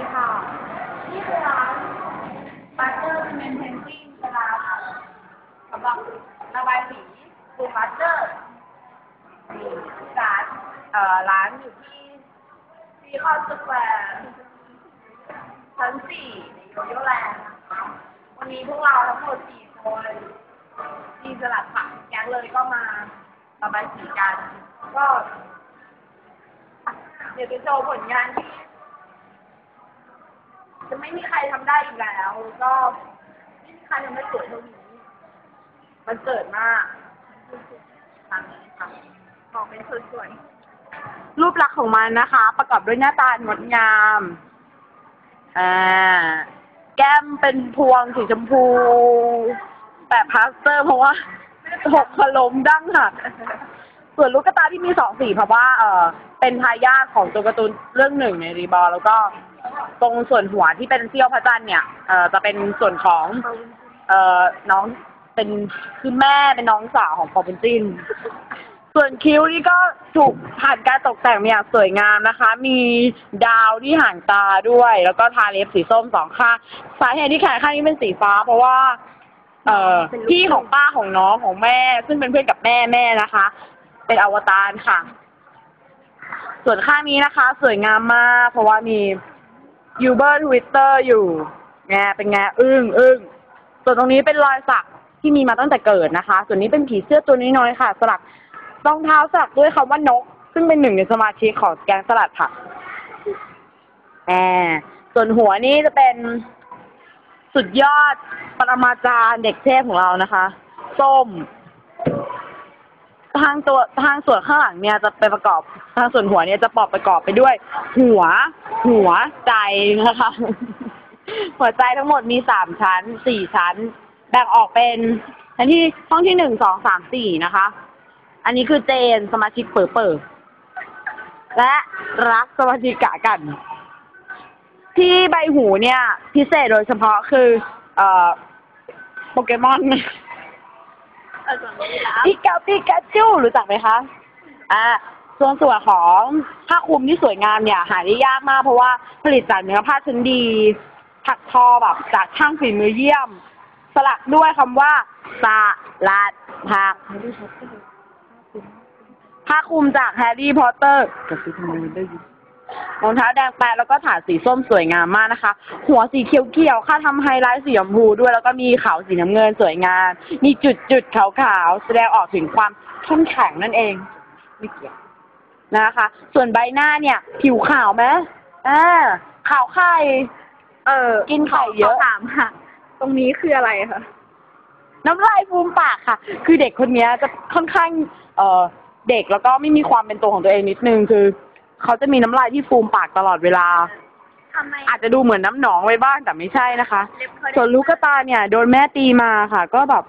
ดีค่ะ นี่คือร้านบัตเตอร์เมนเพนติ้งเป็นร้านสำหรับระบายสีปูบัตเตอร์ร้านเอ่อร้านอยู่ที่ซีคอนสแควร์ชั้นสี่ในโยโย่แลนด์นะคะวันนี้พวกเราทั้งหมดสี่คนทีสลัดผักแก๊งเลยก็มาระบายสีกัน ก็เดี๋ยวจะโชว์ผลงานที่ จะไม่มีใครทำได้อีกแล้ว ก็ไม่มีใครทำได้สวยเท่านี้มันเกิดมากทางนี้ค่ะมองเป็นสวยรูปลักษณ์ของมันนะคะ ประกอบด้วยหน้าตางดงามอ่าแก้มเป็นพวงสีชมพูแต่พลาสเตอร์เพราะว่าหกขลมดั้งหักส่วนลูกตาที่มีสองสีเพราะว่า เออเป็นทายาทของตัวการ์ตูนเรื่องหนึ่งในรีบอลแล้วก็ ตรงส่วนหัวที่เป็นเสี้ยวพระจันทร์เนี่ยเอ่อจะเป็นส่วนของ เอ่อน้องเป็นคือแม่เป็นน้องสาวของปอเป็นจิน ส่วนคิ้วนี่ก็ถูกผ่านการตกแต่งมาอย่างสวยงามนะคะ มีดาวที่หางตาด้วย แล้วก็ทาเล็บสีส้มสองข้างสาเหตุที่แขนข้างนี้เป็นสีฟ้า เพราะว่า เอ่อพี่ของป้าของน้องของแม่ ซึ่งเป็นเพื่อนกับแม่แม่นะคะ เป็นอวตารค่ะ ส่วนข้างนี้นะคะ สวยงามมาก เพราะว่ามี ยูเบอร์ทวิตเตอร์อยู่ไงเป็นไงอึ้งอึ้งส่วนตรงนี้เป็นรอยสักที่มีมาตั้งแต่เกิดนะคะ ส่วนนี้เป็นผีเสื้อตัวน้อยๆค่ะ สลักรองเท้าสลักด้วยคำว่านก ซึ่งเป็นหนึ่งในสมาชิกของแก๊งสลัดผักแหมส่วนหัวนี่จะเป็นสุดยอดปรมาจารย์เด็กเทพของเรานะคะส้มทางตัวทางส่วนข้างหลังเนี่ยจะไปประกอบ ทางส่วนหัวเนี่ยจะประกอบไปด้วย หัว หัวใจนะคะ หัวใจทั้งหมดมีสามชั้นสี่ชั้น แบ่งออกเป็นชั้นที่ห้องที่หนึ่งสองสามสี่นะคะ อันนี้คือเจนสมาชิกเปิดเปิดและรักสมาชิกกะกัน ที่ใบหูเนี่ย พิเศษโดยเฉพาะคือ เอ่อโปเกมอนๆเออส่วนนี้แล้วปิกาปิกาจูรู้จักไหมคะ อ่า ส่วนส่วนของผ้าคลุมที่สวยงามเนี่ยหาได้ยากมาก เพราะว่าผลิตจากเนื้อผ้าชั้นดี ถักทอแบบจากช่างฝีมือเยี่ยม สลักด้วยคำว่าสลัดผักผ้าคลุมจากแฮร์รี่พอตเตอร์กระซิทำไมได้ยินรองเท้าแดงแปะแล้วก็ฐานสีส้มสวยงามมากนะคะ หัวสีเขียวๆค่ะทำไฮไลท์สีชมพูด้วยแล้วก็มีขาวสีน้ำเงินสวยงาม มีจุดๆขาวๆแสดงออกถึงความเข้มแข็งนั่นเองไม่เกี่ยว นะคะ ส่วนใบหน้าเนี่ย ผิวขาวไหมอ่าขาวไข่ เออกินไข่เยอะ ขถามค่ะ ตรงนี้คืออะไรคะน้ำลายฟูมปากค่ะ คือเด็กคนเนี้ยจะค่อนข้าง เอ่อ เด็กแล้วก็ไม่มีความเป็นตัวของตัวเองนิดนึง คือเขาจะมีน้ำลายที่ฟูมปากตลอดเวลา ทำไมอาจจะดูเหมือนน้ำหนองไว้บ้างแต่ไม่ใช่นะคะ เล็บเขาส่วนลูกกระตาเนี่ย โดนแม่ตีมาค่ะ ก็แบบ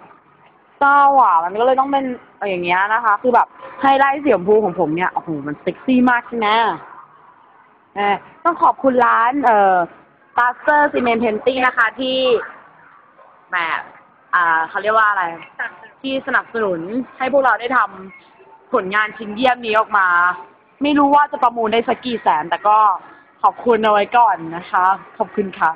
เศร้าอะ มันก็เลยต้องเป็นอย่างเงี้ยนะคะ คือแบบไฮไลท์สีชมพูของผมเนี่ยโอ้โหมันเซ็กซี่มากใช่ไหมเออต้องขอบคุณร้าน เอ่อปาสเตอร์ซีเมนต์เพนติ้งนะคะที่แบบอ่าเขาเรียกว่าอะไร ที่สนับสนุนให้พวกเราได้ทำผลงานชิ้นเยี่ยมนี้ออกมา ไม่รู้ว่าจะประมูลได้สักกี่แสน แต่ก็ขอบคุณเอาไว้ก่อนนะคะ ขอบคุณค่ะ